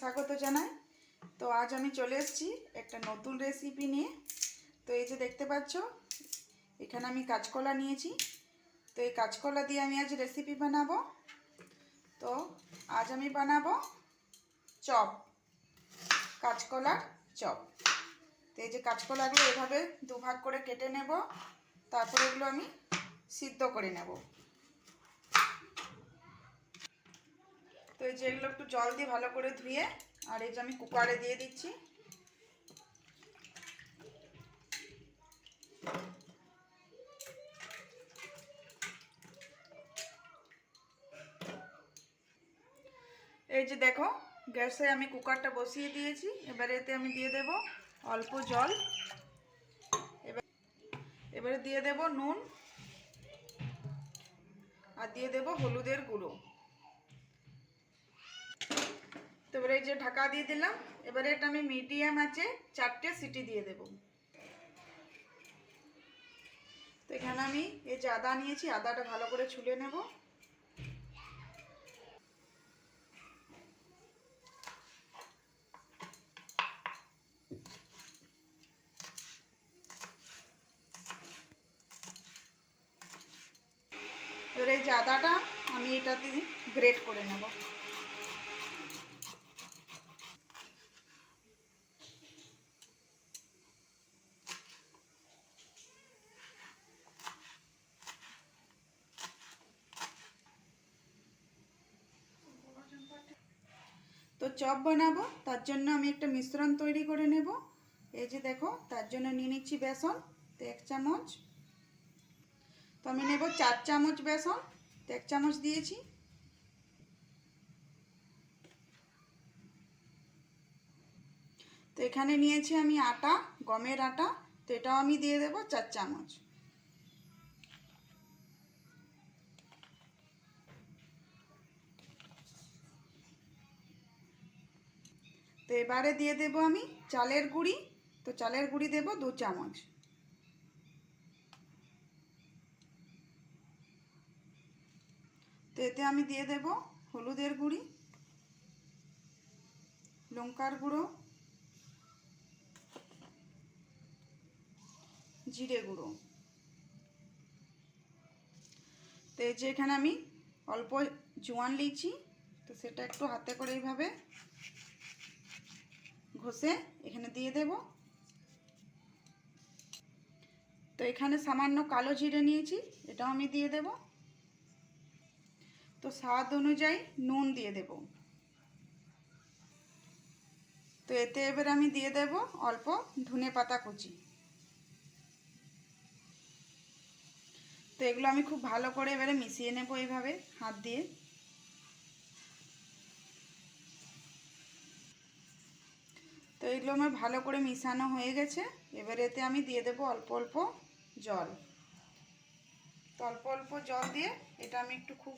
স্বাগত জানাই। তো আজ আমি চলে এসেছি একটা নতুন রেসিপি নিয়ে। তো এই যে দেখতে পাচ্ছ, এখানে আমি কাঁচকলা নিয়েছি। তো এই কাঁচকলা দিয়ে আমি আজ রেসিপি বানাবো। তো আজ আমি বানাবো চপ, কাঁচকলার চপ। তো এই যে কাঁচকলাগুলো এভাবে দুভাগ করে কেটে নেব, তারপরে এগুলো আমি সিদ্ধ করে নেব। তো এই যে এগুলো একটু জল দিয়ে ভালো করে ধুয়ে, আর এই যে আমি কুকারে দিয়ে দিচ্ছি। এই যে দেখো, গ্যাসে আমি কুকারটা বসিয়ে দিয়েছি, এবারে এতে আমি দিয়ে দেব অল্প জল। এবার, এবারে দিয়ে দেব নুন, আর দিয়ে দেব হলুদের গুঁড়ো তো এবারে এই যে ঢাকা দিয়ে দিলাম। এবারে এটা আমি মিডিয়াম আছে, চারটে সিটি দিয়ে দেব। তো এখানে আমি এই যে আদা নিয়েছি, আদাটা ভালো করে ছুলে নেব এবারে এই যে আদাটা আমি এটাতে গ্রেট করে নেব তো চপ বানাবো, তার জন্য আমি একটা মিশ্রণ তৈরি করে নেব। এই যে দেখো, তার জন্য নিয়ে নিচ্ছি বেসন তো এক চামচ। তো আমি নেব চার চামচ বেসন তো এক চামচ দিয়েছি। তো এখানে নিয়েছি আমি আটা, গমের আটা, তো এটাও আমি দিয়ে দেব চার চামচ। তো এবারে দিয়ে দেব আমি চালের গুঁড়ি। তো চালের গুঁড়ি দেব দু চামচ। তো এতে আমি দিয়ে দেব হলুদের গুঁড়ি, লঙ্কার গুঁড়ো, জিরে গুঁড়ো। তো এই যে এখানে আমি অল্প জোয়ান লিচি, তো সেটা একটু হাতে করে এইভাবে ঘষে এখানে দিয়ে দেব। তো এখানে সামান্য কালো জিরে নিয়েছি, এটাও আমি দিয়ে দেব। তো স্বাদ অনুযায়ী নুন দিয়ে দেব। তো এতে এবার আমি দিয়ে দেব অল্প ধনে পাতা কুচি। তো এগুলো আমি খুব ভালো করে এবারে মিশিয়ে নেব এইভাবে, হাত দিয়ে। তো এগুলো আমার ভালো করে মিশানো হয়ে গেছে। এবার এতে আমি দিয়ে দেব অল্প অল্প জল। তো অল্প অল্প জল দিয়ে এটা আমি একটু খুব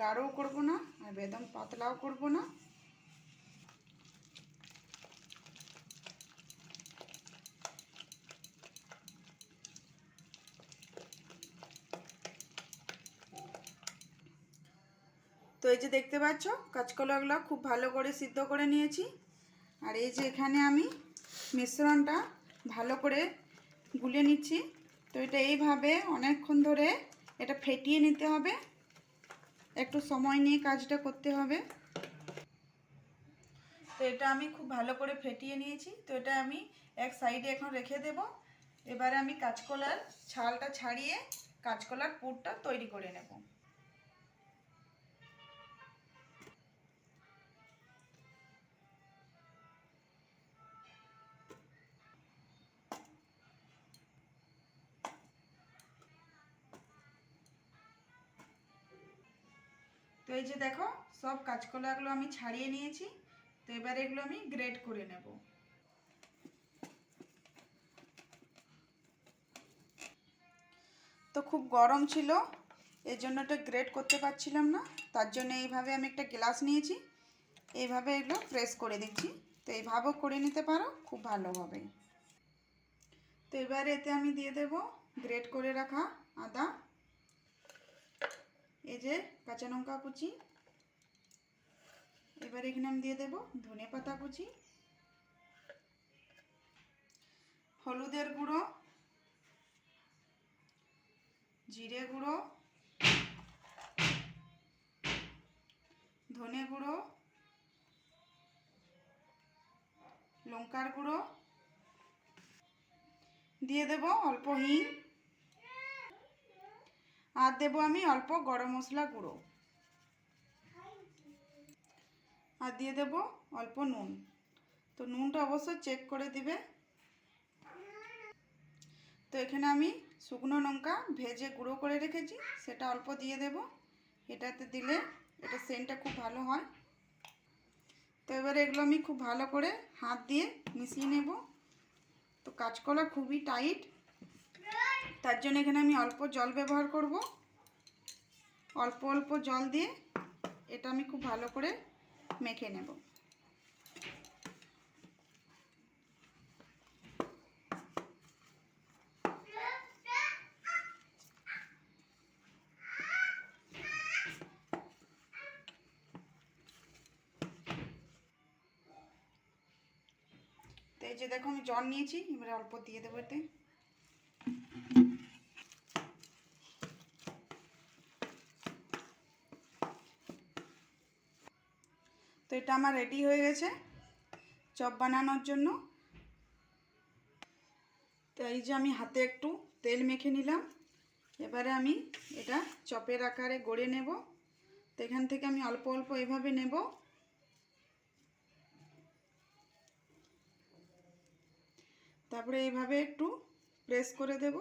গাঢ়ও করব না আর বেদম পাতলাও করব না। তো এই যে দেখতে পাচ্ছ, কাঁচকলাগুলো খুব ভালো করে সিদ্ধ করে নিয়েছি। আর এই যে এখানে আমি মিশ্রণটা ভালো করে গুলে নিচ্ছি। তো এটা এইভাবে অনেকক্ষণ ধরে এটা ফেটিয়ে নিতে হবে। একটু সময় নিয়ে কাজটা করতে হবে। তো এটা আমি খুব ভালো করে ফেটিয়ে নিয়েছি। তো এটা আমি এক সাইডে এখন রেখে দেব। এবারে আমি কাঁচকলার ছালটা ছাড়িয়ে কাঁচকলার পুরটা তৈরি করে নেব। তো এই যে দেখো, সব কাঁচকলাগুলো আমি ছাড়িয়ে নিয়েছি। তো এবার এগুলো আমি গ্রেট করে নেব। তো খুব গরম ছিল, এর জন্য এটা গ্রেট করতে পারছিলাম না। তার জন্য এইভাবে আমি একটা গ্লাস নিয়েছি। এইভাবে এগুলো প্রেস করে দিচ্ছি। তো এইভাবেও করে নিতে পারো, খুব ভালো হবে। তো এবারে এতে আমি দিয়ে দেব গ্রেট করে রাখা আদা। এই যে কাঁচা লঙ্কা কুচি। এবার এখানে আমি দিয়ে দেব ধনে পাতা কুচি, হলুদের গুঁড়ো, জিরে গুঁড়ো, ধনে গুঁড়ো, লঙ্কার গুঁড়ো। দিয়ে দেব অল্প হিং। আর দেবো আমি অল্প গরম মশলা গুঁড়ো। আর দিয়ে দেব অল্প নুন। তো নুনটা অবশ্যই চেক করে দিবে। তো এখানে আমি শুকনো লঙ্কা ভেজে গুঁড়ো করে রেখেছি, সেটা অল্প দিয়ে দেব। এটাতে দিলে এটা সেন্টটা খুব ভালো হয়। তো এবারে এগুলো আমি খুব ভালো করে হাত দিয়ে মিশিয়ে নেব। তো কাঁচকলা খুবই টাইট তার জন্য এখানে আমি অল্প জল ব্যবহার করব। অল্প অল্প জল দিয়ে এটা আমি খুব ভালো করে মেখে নেব। এই যে দেখো আমি জল নিয়েছি, এবারে অল্প দিয়ে দেবো এতে। এটা আমার রেডি হয়ে গেছে চপ বানানোর জন্য। তো এই যে আমি হাতে একটু তেল মেখে নিলাম। এবারে আমি এটা চপের আকারে গড়ে নেব। তো এখান থেকে আমি অল্প অল্প এভাবে নেব। তারপরে এইভাবে একটু প্রেস করে দেব।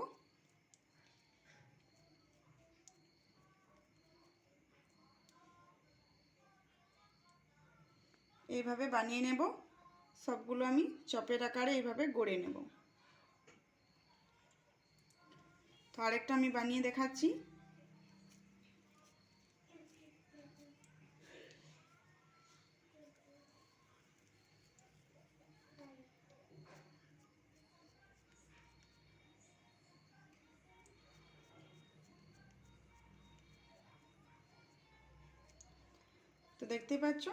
এইভাবে বানিয়ে নেব। সবগুলো আমি চপের আকারে এইভাবে গড়ে নেব। তো আরেকটা আমি বানিয়ে দেখাচ্ছি। তো দেখতেই পাচ্ছ?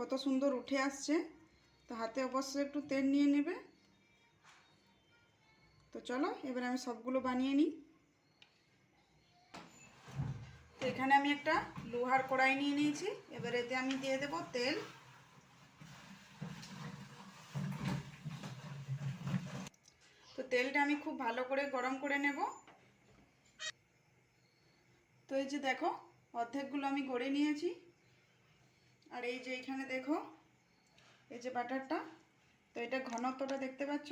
কত সুন্দর উঠে আসছে। তো হাতে অবশ্যই একটু তেল নিয়ে নেবে। তো চলো, এবার আমি সবগুলো বানিয়ে নিই। তো এখানে আমি একটা লোহার কড়াই নিয়ে নিয়েছি। এবার এতে আমি দিয়ে দেব তেল। তো তেলটা আমি খুব ভালো করে গরম করে নেব। তো এই যে দেখো, অর্ধেকগুলো আমি গড়ে নিয়েছি। আর এই যে এইখানে দেখো, এই যে বাটারটা, তো এটা ঘনত্বটা দেখতে পাচ্ছ?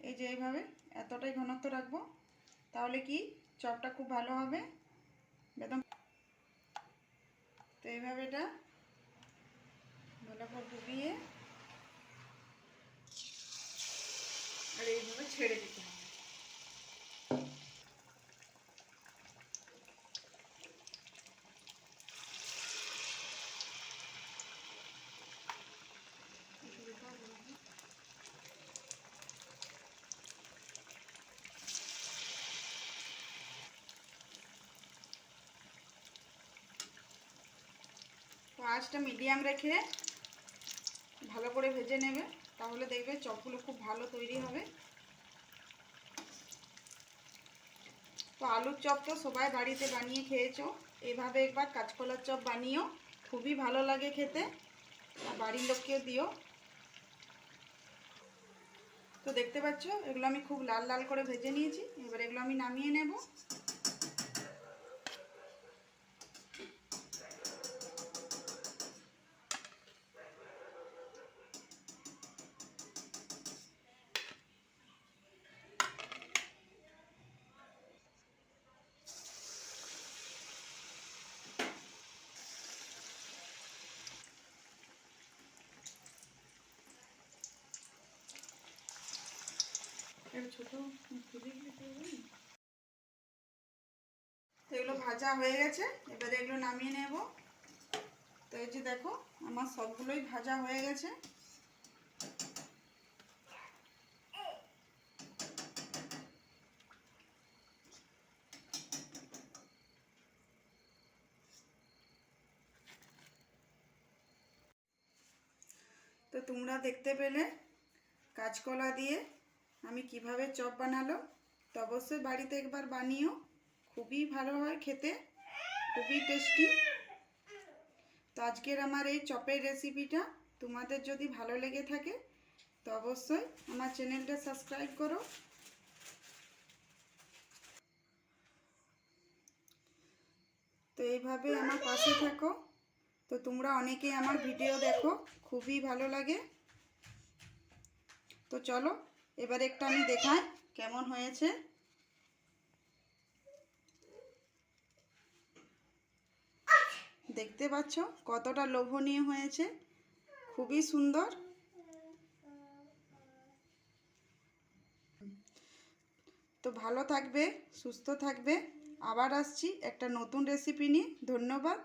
এই যে এইভাবে এতটাই ঘনত্ব রাখব, তাহলে কি চপটা খুব ভালো হবে? বেদম। তো এইভাবে এটা ভালো করে ডুবিয়ে আর এইভাবে ছেড়ে দিতে হবে। আঁচটা মিডিয়াম রেখে ভালো করে ভেজে নেবে, তাহলে দেখবে চপগুলো খুব ভালো তৈরি হবে। তো আলুর চপ তো সবাই বাড়িতে বানিয়ে খেয়েছো, এভাবে একবার কাঁচকলার চপ বানিয়েও খুবই ভালো লাগে খেতে, আর বাড়ির লোককেও দিও। তো দেখতে পাচ্ছ, এগুলো আমি খুব লাল লাল করে ভেজে নিয়েছি, এবার এগুলো আমি নামিয়ে নেব। ছোট এগুলো ভাজা হয়ে গেছে, এবারে এগুলো নামিয়ে নেব। তো এই যে দেখো, আমার সবগুলোই ভাজা হয়ে গেছে। তো তোমরা দেখতে পেলে কাঁচকলা দিয়ে আমি কীভাবে চপ বানালো, তো অবশ্যই বাড়িতে একবার বানিও। খুবই ভালো হয় খেতে, খুবই টেস্টি তো আজকের আমার এই চপের রেসিপিটা তোমাদের যদি ভালো লেগে থাকে, তো অবশ্যই আমার চ্যানেলটা সাবস্ক্রাইব করো। তো এইভাবে আমার পাশে থাকো। তো তোমরা অনেকেই আমার ভিডিও দেখো, খুবই ভালো লাগে। তো চলো এবার একটু আমি দেখাই কেমন হয়েছে। দেখতে পাচ্ছ কতটা লোভনীয় হয়েছে। খুবই সুন্দর। তো ভালো থাকবে, সুস্থ থাকবে। আবার আসছি একটা নতুন রেসিপি নিয়ে। ধন্যবাদ।